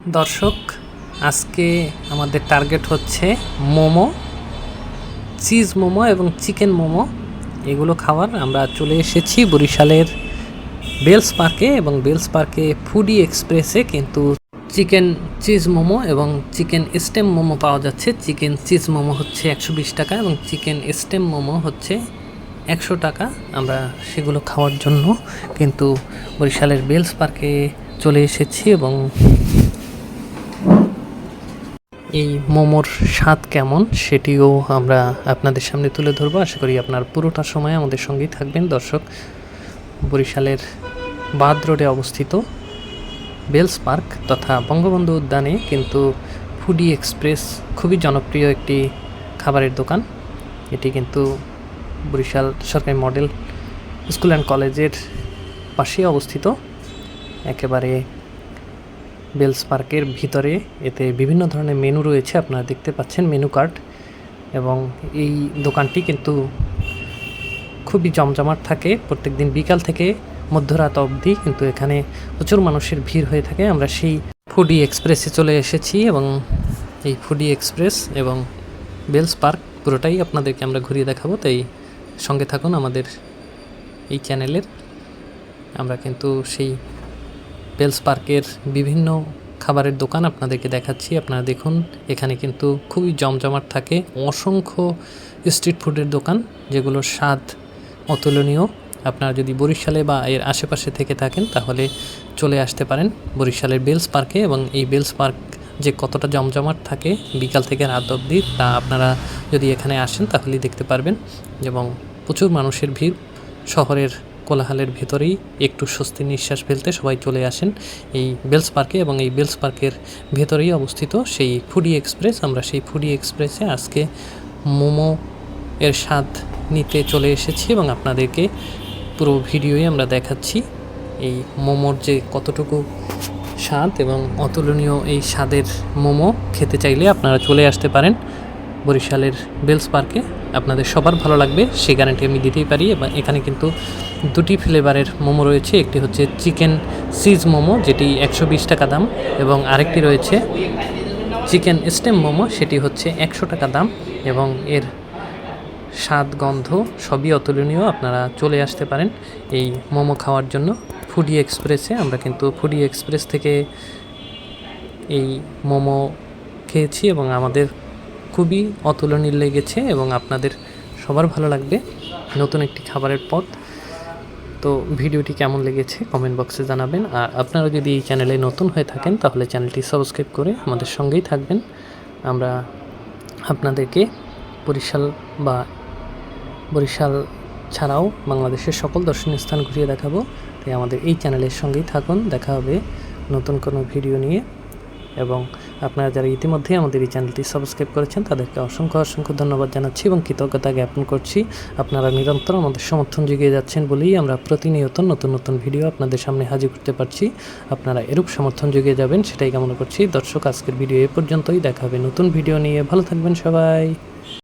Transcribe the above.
দর্শক, আজকে আমাদের টার্গেট হচ্ছে মোমো চিজ মোমো এবং চিকেন মোমো। এগুলো খাওয়ার আমরা চলে এসেছি বরিশালের বেলস পার্কে এবং বেলস পার্কে ফুডি এক্সপ্রেসে কিন্তু চিকেন চিজ মোমো এবং চিকেন স্টেম মোমো পাওয়া যাচ্ছে। চিকেন চিজ মোমো হচ্ছে একশো বিশ টাকা এবং চিকেন স্টেম মোমো হচ্ছে একশো টাকা। আমরা সেগুলো খাওয়ার জন্য কিন্তু বরিশালের বেলস পার্কে চলে এসেছি এবং এই মোমোর স্বাদ কেমন সেটিও আমরা আপনাদের সামনে তুলে ধরবো। আশা করি আপনার পুরোটা সময় আমাদের সঙ্গেই থাকবেন। দর্শক, বরিশালের বাদ রোডে অবস্থিত বেলস পার্ক তথা বঙ্গবন্ধু উদ্যানে কিন্তু ফুডি এক্সপ্রেস খুবই জনপ্রিয় একটি খাবারের দোকান। এটি কিন্তু বরিশাল সরকারি মডেল স্কুল অ্যান্ড কলেজের পাশেই অবস্থিত। একেবারে বেলস পার্কের ভিতরে এতে বিভিন্ন ধরনের মেনু রয়েছে, আপনারা দেখতে পাচ্ছেন মেনু কার্ড। এবং এই দোকানটি কিন্তু খুবই জমজমাট থাকে। প্রত্যেক দিন বিকাল থেকে মধ্যরাত অবধি কিন্তু এখানে প্রচুর মানুষের ভিড় হয়ে থাকে। আমরা সেই ফুডি এক্সপ্রেসে চলে এসেছি এবং এই ফুডি এক্সপ্রেস এবং বেলস পার্ক পুরোটাই আপনাদেরকে আমরা ঘুরিয়ে দেখাবো। তাই সঙ্গে থাকুন আমাদের এই চ্যানেলের। আমরা কিন্তু সেই বেলস পার্কের বিভিন্ন খাবারের দোকান আপনাদেরকে দেখাচ্ছি। আপনারা দেখুন, এখানে কিন্তু খুবই জমজমাট থাকে। অসংখ্য স্ট্রিট ফুডের দোকান, যেগুলোর স্বাদ অতুলনীয়। আপনারা যদি বরিশালে বা এর আশেপাশে থেকে থাকেন, তাহলে চলে আসতে পারেন বরিশালের বেলস পার্কে এবং এই বেলস পার্ক যে কতটা জমজমাট থাকে বিকাল থেকে রাত অবধি, তা আপনারা যদি এখানে আসেন, তাহলেই দেখতে পারবেন। এবং প্রচুর মানুষের ভিড় শহরের কোলাহলের ভেতরেই একটু স্বস্তি নিঃশ্বাস ফেলতে সবাই চলে আসেন এই বেলস পার্কে এবং এই বেলস পার্কের ভেতরেই অবস্থিত সেই ফুডি এক্সপ্রেস। আমরা সেই ফুডি এক্সপ্রেসে আজকে মোমো এর স্বাদ নিতে চলে এসেছি এবং আপনাদেরকে পুরো ভিডিওই আমরা দেখাচ্ছি। এই মোমোর যে কতটুকু স্বাদ এবং অতুলনীয় এই স্বাদের মোমো খেতে চাইলে আপনারা চলে আসতে পারেন। বরিশালের বেলস পার্কে আপনাদের সবার ভালো লাগবে। সেই গ্যারান্টি আমি দিতেই পারি এবং এখানে কিন্তু দুটি ফ্লেভারের মোমো রয়েছে। একটি হচ্ছে চিকেন সিজ মোমো, যেটি একশো বিশ টাকা দাম, এবং আরেকটি রয়েছে চিকেন স্টেম মোমো, সেটি হচ্ছে একশো টাকা দাম, এবং এর স্বাদ, গন্ধ সবই অতুলনীয়। আপনারা চলে আসতে পারেন এই মোমো খাওয়ার জন্য। ফুডি এক্সপ্রেসে আমরা কিন্তু ফুডি এক্সপ্রেস থেকে এই মোমো খেয়েছি, এবং আমাদের খুবই অতুলনীয় লেগেছে এবং আপনাদের সবার ভালো লাগবে নতুন একটি খাবারের পথ। তো ভিডিওটি কেমন লেগেছে কমেন্ট বক্সে জানাবেন। আর আপনারা যদি এই চ্যানেলে নতুন হয়ে থাকেন, তাহলে চ্যানেলটি সাবস্ক্রাইব করে আমাদের সঙ্গেই থাকবেন। আমরা আপনাদেরকে বরিশাল বা বরিশাল ছাড়াও বাংলাদেশের সকল দর্শনীয় স্থান ঘুরিয়ে দেখাবো। তাই আমাদের এই চ্যানেলের সঙ্গেই থাকুন। দেখা হবে নতুন কোনো ভিডিও নিয়ে। এবং আপনারা যারা ইতিমধ্যেই আমাদের এই চ্যানেলটি সাবস্ক্রাইব করেছেন, তাদেরকে অসংখ্য অসংখ্য ধন্যবাদ জানাচ্ছি এবং কৃতজ্ঞতা জ্ঞাপন করছি। আপনারা নিরন্তর আমাদের সমর্থন জুগিয়ে যাচ্ছেন বলেই আমরা প্রতিনিয়ত নতুন নতুন ভিডিও আপনাদের সামনে হাজির করতে পারছি। আপনারা এরূপ সমর্থন জুগিয়ে যাবেন, সেটাই কামনা করছি। দর্শক, আজকের ভিডিও এ পর্যন্তই। দেখাবে নতুন ভিডিও নিয়ে। ভালো থাকবেন সবাই।